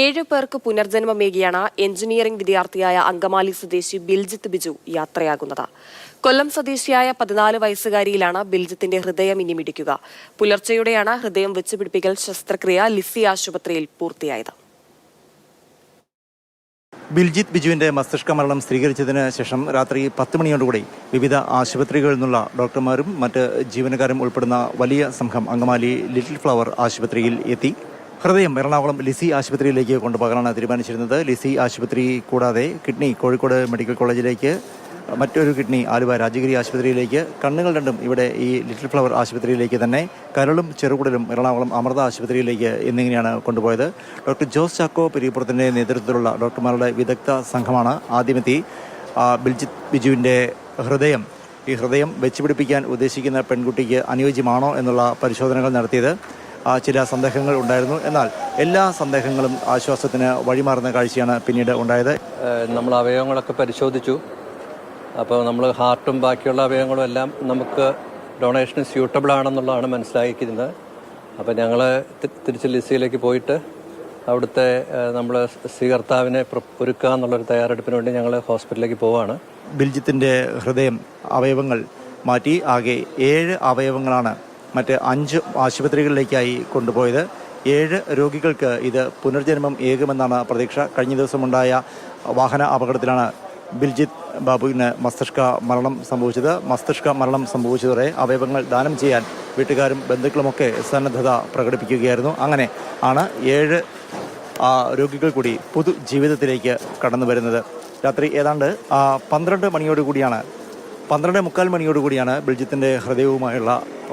ഏഴ് പേർക്ക് പുനർജന്മമേകിയാണ് എഞ്ചിനീയറിംഗ് വിദ്യാർത്ഥിയായ അങ്കമാലി സ്വദേശി ബിൽജിത്ത് ബിജു യാത്രയാകുന്നത്. കൊല്ലം സ്വദേശിയായ പതിനാല് വയസ്സുകാരിയിലാണ് ബിൽജിത്തിന്റെ ഹൃദയം ഇനി മിടിക്കുക. പുലർച്ചെയോടെയാണ് ഹൃദയം വെച്ചുപിടിപ്പിക്കൽ ശസ്ത്രക്രിയ ലിസി ആശുപത്രിയിൽ പൂർത്തിയായത്. ബിൽജിത്ത് ബിജുവിന്റെ മസ്തിഷ്ക മരണം സ്ഥിരീകരിച്ചതിന് ശേഷം രാത്രി പത്ത് മണിയോടുകൂടി വിവിധ ആശുപത്രികളിൽ നിന്നുള്ള ഡോക്ടർമാരും മറ്റ് ജീവനക്കാരും ഉൾപ്പെടുന്ന വലിയ സംഘം അങ്കമാലി ലിറ്റിൽ ഫ്ലവർ ആശുപത്രിയിൽ എത്തി. ഹൃദയം എറണാകുളം ലിസി ആശുപത്രിയിലേക്ക് കൊണ്ടുപോകാനാണ് തീരുമാനിച്ചിരുന്നത്. ലിസി ആശുപത്രി കൂടാതെ കിഡ്നി കോഴിക്കോട് മെഡിക്കൽ കോളേജിലേക്ക് മറ്റൊരു കിഡ്നി ആലുവ രാജഗിരി ആശുപത്രിയിലേക്ക് കണ്ണുകൾ രണ്ടും ഇവിടെ ഈ ലിറ്റിൽ ഫ്ലവർ ആശുപത്രിയിലേക്ക് തന്നെ കരളും ചെറുകുടലും എറണാകുളം അമൃത ആശുപത്രിയിലേക്ക് എന്നിങ്ങനെയാണ് കൊണ്ടുപോയത്. ഡോക്ടർ ജോസ് ചാക്കോ പെരിയപ്പുറത്തിന്റെ നേതൃത്വത്തിലുള്ള ഡോക്ടർമാരുടെ വിദഗ്ധ സംഘമാണ് ആദ്യമെത്തി. ബിൽജിത് ബിജുവിന്റെ ഹൃദയം ഈ ഹൃദയം വെച്ചുപിടിപ്പിക്കാൻ ഉദ്ദേശിക്കുന്ന പെൺകുട്ടിക്ക് അനുയോജ്യമാണോ എന്നുള്ള പരിശോധനകൾ നടത്തിയത്. ചില സന്ദേഹങ്ങൾ ഉണ്ടായിരുന്നു. എന്നാൽ എല്ലാ സന്ദേഹങ്ങളും ആശ്വാസത്തിന് വഴിമാറുന്ന കാഴ്ചയാണ് പിന്നീട് ഉണ്ടായത്. നമ്മൾ അവയവങ്ങളൊക്കെ പരിശോധിച്ചു. അപ്പോൾ നമ്മൾ ഹാർട്ടും ബാക്കിയുള്ള അവയവങ്ങളും എല്ലാം നമുക്ക് ഡൊണേഷന് സ്യൂട്ടബിൾ ആണെന്നുള്ളതാണ് മനസ്സിലാക്കിയിരുന്നത്. അപ്പോൾ ഞങ്ങൾ തിരിച്ച് ലിസിയിലേക്ക് പോയിട്ട് അവിടുത്തെ നമ്മൾ സ്വീകർത്താവിനെ ഒരുക്കുക എന്നുള്ളൊരു തയ്യാറെടുപ്പിന് വേണ്ടി ഞങ്ങൾ ഹോസ്പിറ്റലിലേക്ക് പോവുകയാണ് ബിൽജിത്തിന്റെ ഹൃദയം അവയവങ്ങൾ മാറ്റി. ആകെ ഏഴ് അവയവങ്ങളാണ് മറ്റ് അഞ്ച് ആശുപത്രികളിലേക്കായി കൊണ്ടുപോയത്. ഏഴ് രോഗികൾക്ക് ഇത് പുനർജന്മം ഏകുമെന്നാണ് പ്രതീക്ഷ. കഴിഞ്ഞ ദിവസമുണ്ടായ വാഹന അപകടത്തിലാണ് ബിൽജിത്ത് ബാബുവിന് മസ്തിഷ്ക മരണം സംഭവിച്ചത്. മസ്തിഷ്ക മരണം സംഭവിച്ചതോടെ അവയവങ്ങൾ ദാനം ചെയ്യാൻ വീട്ടുകാരും ബന്ധുക്കളുമൊക്കെ സന്നദ്ധത പ്രകടിപ്പിക്കുകയായിരുന്നു. അങ്ങനെ ആണ് ഏഴ് രോഗികൾ കൂടി പൊതു ജീവിതത്തിലേക്ക് കടന്നു വരുന്നത് രാത്രി ഏതാണ്ട് പന്ത്രണ്ട് മണിയോടുകൂടിയാണ് പന്ത്രണ്ട് മുക്കാൽ മണിയോടുകൂടിയാണ് ബിൽജിത്തിന്റെ ഹൃദയവുമായുള്ള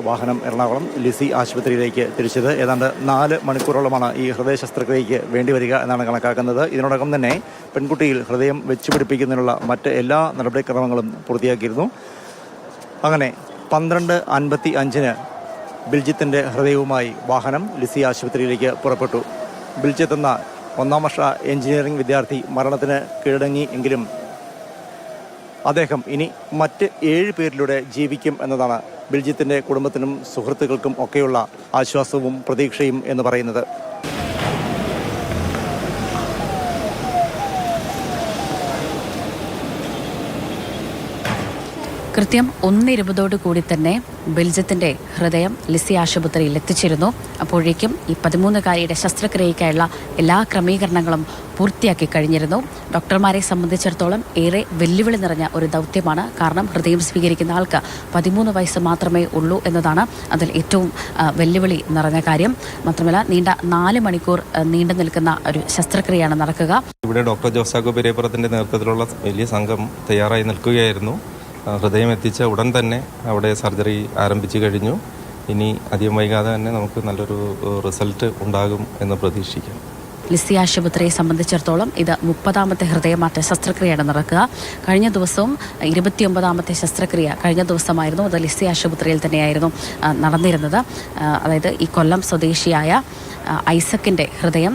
വാഹനം എറണാകുളം ലിസി ആശുപത്രിയിലേക്ക് തിരിച്ചത്. ഏതാണ്ട് നാല് മണിക്കൂറോളമാണ് ഈ ഹൃദയ ശസ്ത്രക്രിയയ്ക്ക് വേണ്ടി വരിക എന്നാണ് കണക്കാക്കുന്നത്. ഇതിനോടകം തന്നെ പെൺകുട്ടിയിൽ ഹൃദയം വെച്ചുപിടിപ്പിക്കുന്നതിനുള്ള മറ്റ് എല്ലാ നടപടിക്രമങ്ങളും പൂർത്തിയാക്കിയിരുന്നു. അങ്ങനെ പന്ത്രണ്ട് അൻപത്തി അഞ്ചിന് ബിൽജിത്തിന്റെ ഹൃദയവുമായി വാഹനം ലിസി ആശുപത്രിയിലേക്ക് പുറപ്പെട്ടു. ബിൽജിത്ത് എന്ന ഒന്നാം വർഷ എഞ്ചിനീയറിംഗ് വിദ്യാർത്ഥി മരണത്തിന് കീഴടങ്ങി എങ്കിലും അദ്ദേഹം ഇനി മറ്റ് ഏഴ് പേരിലൂടെ ജീവിക്കും എന്നതാണ് ബിൽജിത്തിന്റെ കുടുംബത്തിനും സുഹൃത്തുക്കൾക്കും ഒക്കെയുള്ള ആശ്വാസവും പ്രതീക്ഷയും എന്ന് പറയുന്നത്. കൃത്യം ഒന്നിരുപതോടു കൂടി തന്നെ ബെൽജിയത്തിന്റെ ഹൃദയം ലിസി ആശുപത്രിയിൽ എത്തിച്ചിരുന്നു. അപ്പോഴേക്കും ഈ പതിമൂന്നുകാരിയുടെ ശസ്ത്രക്രിയയ്ക്കായുള്ള എല്ലാ ക്രമീകരണങ്ങളും പൂർത്തിയാക്കി കഴിഞ്ഞിരുന്നു. ഡോക്ടർമാരെ സംബന്ധിച്ചിടത്തോളം ഏറെ വെല്ലുവിളി നിറഞ്ഞ ഒരു ദൗത്യമാണ്. കാരണം ഹൃദയം സ്വീകരിക്കുന്ന ആൾക്ക് പതിമൂന്ന് വയസ്സ് മാത്രമേ ഉള്ളൂ എന്നതാണ് അതിൽ ഏറ്റവും വെല്ലുവിളി നിറഞ്ഞ കാര്യം. മാത്രമല്ല നീണ്ട നാല് മണിക്കൂർ നീണ്ടു നിൽക്കുന്ന ഒരു ശസ്ത്രക്രിയയാണ് നടക്കുക. ഇവിടെ ഡോക്ടർ ജോസാഗോ പെരേപ്പുറത്തിന്റെ നേതൃത്വത്തിലുള്ള വലിയ സംഘം തയ്യാറായി നിൽക്കുകയായിരുന്നു. ഹൃദയം എത്തിച്ച ഉടൻ തന്നെ അവിടെ സർജറി ആരംഭിച്ചു കഴിഞ്ഞു. ഇനി അധികം വൈകാതെ തന്നെ നമുക്ക് നല്ലൊരു റിസൾട്ട് ഉണ്ടാകും എന്ന് പ്രതീക്ഷിക്കാം. ലിസി ആശുപത്രിയെ സംബന്ധിച്ചിടത്തോളം ഇത് മുപ്പതാമത്തെ ഹൃദയമാറ്റ ശസ്ത്രക്രിയയാണ് നടക്കുക. കഴിഞ്ഞ ദിവസവും ഇരുപത്തിയൊമ്പതാമത്തെ ശസ്ത്രക്രിയ കഴിഞ്ഞ ദിവസമായിരുന്നു അത് ലിസി ആശുപത്രിയിൽ തന്നെയായിരുന്നു നടന്നിരുന്നത്. അതായത് ഈ കൊല്ലം സ്വദേശിയായ ഐസക്കിന്റെ ഹൃദയം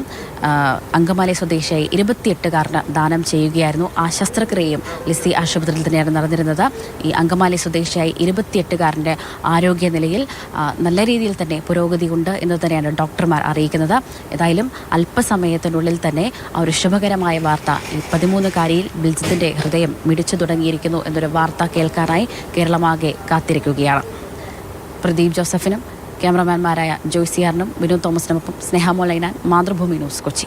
അങ്കമാലി സ്വദേശിയായി ഇരുപത്തിയെട്ടുകാരന് ദാനം ചെയ്യുകയായിരുന്നു. ആ ശസ്ത്രക്രിയയും ലിസി ആശുപത്രിയിൽ തന്നെയാണ് നടന്നിരുന്നത്. ഈ അങ്കമാലി സ്വദേശിയായി ഇരുപത്തിയെട്ടുകാരന്റെ ആരോഗ്യനിലയിൽ നിലയിൽ നല്ല രീതിയിൽ തന്നെ പുരോഗതിയുണ്ട് എന്ന് തന്നെയാണ് ഡോക്ടർമാർ അറിയിക്കുന്നത്. ഏതായാലും അല്പസമയത്തിനുള്ളിൽ തന്നെ ആ ഒരു ശുഭകരമായ വാർത്ത ഈ പതിമൂന്നുകാരിയിൽ ബിൽജിത്തിന്റെ ഹൃദയം മിടിച്ചു തുടങ്ങിയിരിക്കുന്നു എന്നൊരു വാർത്ത കേൾക്കാനായി കേരളമാകെ കാത്തിരിക്കുകയാണ്. പ്രദീപ് ജോസഫിനും ക്യാമറമാൻമാരായ ജോയ്സിയാറിനും വിനോദ് തോമസിനുമൊപ്പം സ്നേഹ മൊലൈനാൻ മാതൃഭൂമി ന്യൂസ് കൊച്ചി.